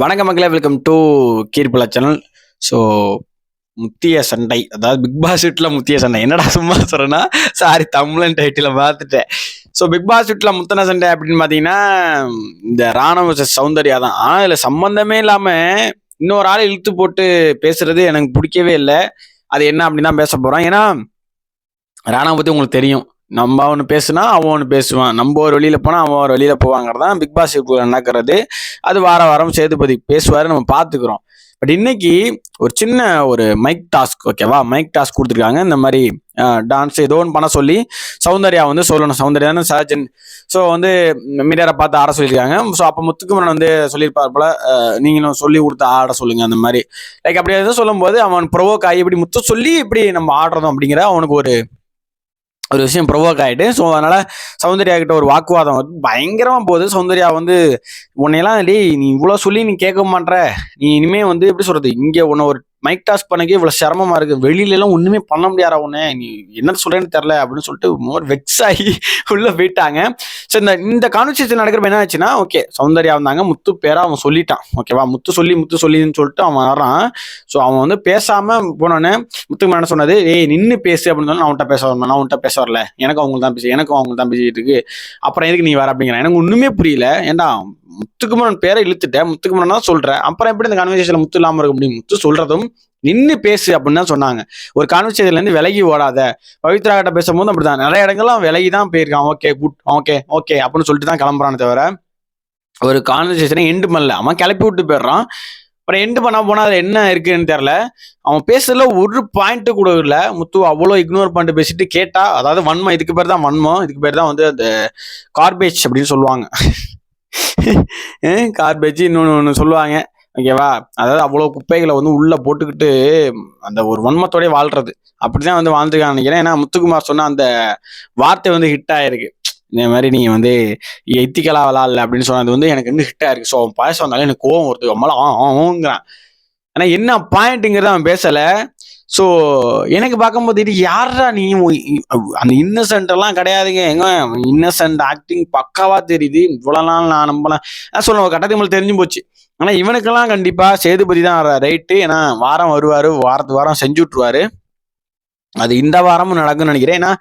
வணக்க மக்களே welcome to கீர்பலா சேனல் ஸோ முத்திய சண்டை அதாவது பிக் பாஸ் வீட்டில் முத்திய சண்டை. என்னடா சும்மா சொல்கிறேன்னா சாரி தமிழன் டைட்டில் பார்த்துட்டேன். ஸோ பிக் பாஸ் வீட்டில் முத்தன சண்டை அப்படின்னு பார்த்தீங்கன்னா இந்த ராணுவ சௌந்தர்யா தான். ஆனால் இதில் சம்மந்தமே இல்லாமல் இன்னொரு ஆள் இழுத்து போட்டு பேசுறது எனக்கு பிடிக்கவே இல்லை. அது என்ன அப்படின்னு தான் பேச போகிறோம் ஏன்னா ராணுவ பற்றி உங்களுக்கு தெரியும். நம்ம ஒன்று பேசுனா அவன் ஒன்று பேசுவான். நம்ம ஒரு வெளியில் போனால் அவன் ஒரு வெளியில் போவாங்கிறது தான் பிக் பாஸ் நடக்கிறது. அது வார வாரம் சேதுபதி பேசுவார் நம்ம பார்த்துக்குறோம் பட் இன்னைக்கு ஒரு சின்ன ஒரு மைக் டாஸ்க் ஓகேவா மைக் டாஸ்க் கொடுத்துருக்காங்க. இந்த மாதிரி டான்ஸ் ஏதோ ஒன்று பண்ண சொல்லி சௌந்தர்யா வந்து சொல்லணும். சௌந்தர்யா தானே சர்ஜன் ஸோ வந்து மீடியாரை பார்த்து ஆட சொல்லியிருக்காங்க. ஸோ அப்போ முத்துக்குமரன் வந்து சொல்லியிருப்பார் போல நீங்களும் சொல்லி கொடுத்து ஆட சொல்லுங்க அந்த மாதிரி. லைக் அப்படி எதுவும் சொல்லும்போது அவன் ப்ரொவோக் ஆகி இப்படி முத்து சொல்லி இப்படி நம்ம ஆடுறதும் அப்படிங்கிற அவனுக்கு ஒரு ஒரு விஷயம் ப்ரொவோக் ஆகிட்டு ஸோ அதனால் சௌந்தர்யா கிட்ட ஒரு வாக்குவாதம் வந்து பயங்கரமாக போகுது. சௌந்தர்யா வந்து உன்னையெல்லாம் டேய் நீ இவ்வளோ சொல்லி நீ கேட்க மாட்ற. நீ இனிமேல் வந்து எப்படி சொல்கிறது இங்கே உன்னை ஒரு மைக் டாஸ்க் பண்ணக்கே இவ்வளோ சிரமமா இருக்கு. வெளியில எல்லாம் ஒண்ணுமே பண்ண முடியாத உன்னை? நீ என்ன சொல்றேன்னு தெரில அப்படின்னு சொல்லிட்டு மோர் வெக்ஸ் ஆகி உள்ள போயிட்டாங்க. ஸோ இந்த இந்த கான்வர்சேஷன் நடக்கிறப்ப என்ன ஆச்சுன்னா ஓகே சௌந்தர்யா வந்தாங்க. முத்து பேரா அவன் சொல்லிட்டான். ஓகேவா முத்து சொல்லி முத்து சொல்லின்னு சொல்லிட்டு அவன் வரான் ஸோ அவன் வந்து பேசாம போனோன்னே முத்துக்கு என்ன சொன்னது? ஏய் நின்று பேசு அப்படின்னு சொல்லி நான் அவன்கிட்ட பேச வரணும்? நான் அவன்கிட்ட பேச வரல. எனக்கு அவங்க தான் பேசி எனக்கும் அவங்க தான் பேசிட்டு இருக்கு. அப்புறம் எதுக்கு நீ வர அப்படிங்கிற? எனக்கு ஒண்ணுமே புரியல. ஏன்டா முத்துக்குமரன் பேரை இழுத்துட்டேன். முத்துக்குமரன் தான் சொல்றேன். அப்புறம் எப்படி இந்த கான்வர்சேஷன்ல முத்து இல்லாம இருக்க முடியும்? முத்து சொல்றதும் நின்னு பேசு அப்படின்னு தான் சொன்னாங்க. ஒரு கான்வர்சேஷன்ல இருந்து விலகி ஓடாத. பவித்ரா கிட்ட பேசும்போது அப்படிதான். நிறைய இடங்கள்லாம் விலகி தான் போயிருக்கான். ஓகே குட் ஓகே ஓகே அப்படின்னு சொல்லிட்டு தான் கிளம்புறானே தவிர ஒரு கான்வர்சேஷனை எண்டு பண்ணல. அவன் கிளப்பி விட்டு போயிடுறான். அப்புறம் எண்டு பண்ண போனால் அதில் என்ன இருக்குன்னு தெரில அவன் பேசுறதுல ஒரு பாயிண்ட் கூட இல்லை. முத்து அவ்வளோ இக்னோர் பண்ணிட்டு பேசிட்டு கேட்டா அதாவது வன்மம் இதுக்கு பேர் தான் வன்மம். இதுக்கு பேர் தான் வந்து அந்த கார்பேஜ் அப்படின்னு சொல்லுவாங்க. கார்பேஜ் இன்னொன்று ஒன்று சொல்லுவாங்க ஓகேவா அதாவது அவ்வளோ குப்பைகளை வந்து உள்ளே போட்டுக்கிட்டு அந்த ஒரு வன்மத்தோடய வாழ்றது அப்படிதான் வந்து வாழ்ந்துருக்கான்னு நினைக்கிறேன் ஏன்னா முத்துக்குமார் சொன்ன அந்த வார்த்தை வந்து ஹிட் ஆயிருக்கு இந்த மாதிரி நீங்கள் வந்து எத்திக்கலா விளாட்ல அப்படின்னு சொன்னது வந்து எனக்கு இன்னும் ஹிட் ஆயிருக்கு ஸோ அவன் பாயசம் வந்தாலும் எனக்கு கோவம் வருது அம்மால ஆங்கிறான் ஆனால் என்ன பாயிண்ட்டுங்கிறத அவன் பேசலை ஸோ எனக்கு பார்க்கும்போது இது யாரா நீ? அந்த இன்னசென்ட் எல்லாம் கிடையாதுங்க. எங்க இன்னசென்ட் ஆக்டிங் பக்காவா தெரியுது. இவ்வளவு நாள் நான் நம்பலாம் நான் சொல்ல ஒரு கட்டத்துக்கு மேல தெரிஞ்சு போச்சு. ஆனா இவனுக்கெல்லாம் கண்டிப்பா சேதுபதி தான் ரைட்டு ஏன்னா வாரம் வருவாரு. வாரத்து வாரம் செஞ்சு விட்டுருவாரு. அது இந்த வாரமும் நடக்கும்னு நினைக்கிறேன். ஏன்னா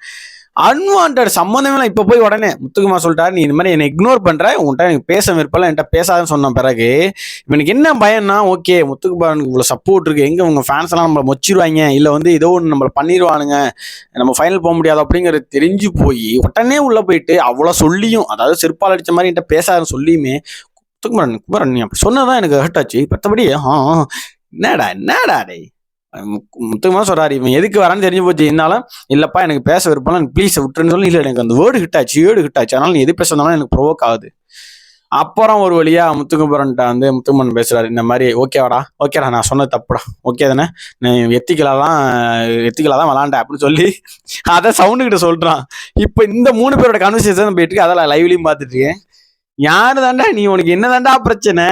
அன்வான்ட் சம்மந்தமே இப்போ போய் உடனே முத்துக்குமார் சொல்லிட்டாரு நீ இந்த மாதிரி என்னை இக்னோர் பண்ற. உன்கிட்ட எனக்கு பேச விருப்பம் என்கிட்ட பேசாதன்னு சொன்ன பிறகு இவனுக்கு என்ன பயம்னா ஓகே முத்துக்குமாரனுக்கு இவ்வளோ சப்போர்ட் இருக்கு. எங்க உங்க ஃபேன்ஸ் எல்லாம் நம்மளை மொச்சிடுவாங்க இல்லை வந்து ஏதோ ஒன்று நம்மள பண்ணிடுவானுங்க நம்ம ஃபைனல் போக முடியாது. அப்படிங்கிறது தெரிஞ்சு போய் உடனே உள்ள போயிட்டு அவ்வளோ சொல்லியும் அதாவது செருப்பால் அடிச்ச மாதிரி என்கிட்ட பேசாதுன்னு சொல்லியுமே முத்துக்குமாரன் குமாரன் நீ அப்படி சொன்னதான் எனக்கு ஹர்ட் ஆச்சு. மற்றபடி ஆ. என்னடா என்னடா டேய்? முத்துக்குமா சொல்றாரு இவன் எதுக்கு வரான்னு தெரிஞ்சு போச்சு. இருந்தாலும் இல்லப்பா எனக்கு பேச விருப்பம் ப்ளீஸ் விட்டுருன்னு சொல்லி இல்லை எனக்கு அந்த வேர்டு ஹிட் ஆச்சு வேர்டு ஹிட் ஆச்சு. அதனால எது பேச வந்தாலும் எனக்கு ப்ரொவோக் ஆகுது. அப்புறம் ஒரு வழியா முத்துக்குமரன்ட்ட வந்து முத்துக்குமரன் பேசுறாரு இந்த மாதிரி ஓகேவாடா ஓகேடா நான் சொன்னது தப்புடா ஓகே தானே? நீ எத்திக்கலாதான் எத்திக்கலா தான் விளாண்ட அப்படின்னு சொல்லி அதை சவுண்டு கிட்ட சொல்றான். இப்போ இந்த மூணு பேரோட கான்வர்சேஷன் போயிட்டு இருக்கு அதெல்லாம் லைவ்லயும் பார்த்துட்டு இருக்கேன். யாரு தாண்டா நீ? உனக்கு என்ன தாண்டா பிரச்சனை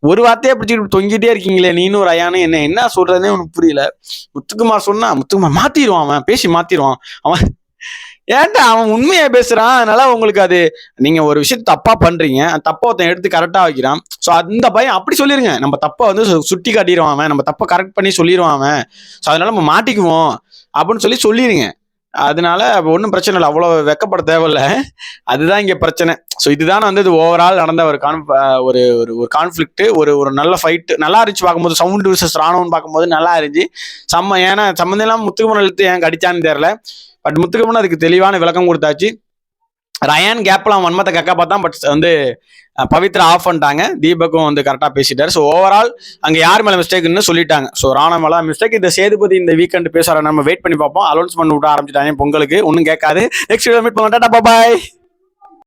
ஒரு வார்த்தையே பிடிச்சிட்டு தொங்கிட்டே இருக்கீங்களே நீனும் ஒரு ஐயானும் என்ன? என்ன சொல்றதுனே உனக்கு புரியல. முத்துக்குமார் சொன்னா முத்துக்குமார் மாத்திடுவான் அவன் பேசி மாத்திடுவான். அவன் ஏன்டா அவன் உண்மையா பேசுறான்? அதனால உங்களுக்கு அது நீங்க ஒரு விஷயத்த தப்பா பண்றீங்க. அந்த தப்பை ஒருத்தன் எடுத்து கரெக்டா வைக்கிறான். ஸோ அந்த பையன் அப்படி சொல்லிருங்க. நம்ம தப்பை வந்து சு- சுட்டி காட்டிடுவான் அவன். நம்ம தப்பை கரெக்ட் பண்ணி சொல்லிடுவான் அவன். அதனால நம்ம மாட்டிக்குவோம். அப்படின்னு சொல்லி சொல்லிடுங்க அதனால ஒன்றும் பிரச்சனை இல்லை. அவ்வளோ வெக்கப்பட தேவையில்ல. அதுதான் இங்கே பிரச்சனை. ஸோ இதுதான் வந்து இது ஓவரால் நடந்த ஒரு கான் ஒரு ஒரு ஒரு கான்ஃப்ளிக்ட் ஒரு ஒரு நல்ல ஃபைட்டு நல்லா இருந்துச்சு பார்க்கும்போது. சவுண்ட் விசஸ் ராணுவம் பார்க்கும்போது நல்லா இருந்துச்சு. செம்ம ஏன்னா சம்மந்தம் இல்லாம முத்துக்குமரன் எழுத்து ஏன் கடிச்சான்னு தெரில பட் முத்துக்குமரன் அதுக்கு தெளிவான விளக்கம் கொடுத்தாச்சு. ரயான் கேப்லாம் வன்மத்தை கக்கா பார்த்தா பட் வந்து பவித்ரா ஆஃப் பண்ணிட்டாங்க. தீபக்கும் வந்து கரெக்டாக பேசிட்டார். ஸோ ஓவரால் அங்கே யார் மேலே மிஸ்டேக்னு சொல்லிட்டாங்க. ஸோ ராணா மேலே மிஸ்டேக் இந்த சேதுபதி இந்த வீக்கெண்ட் பேசுகிற நம்ம வெயிட் பண்ணி பார்ப்போம். அலௌன்ஸ் பண்ணி விட ஆரம்பிச்சிட்டாங்க. பொங்கலுக்கு ஒன்றும் கேட்காது. நெக்ஸ்ட் வீடியோ மீட் பண்ண பாய்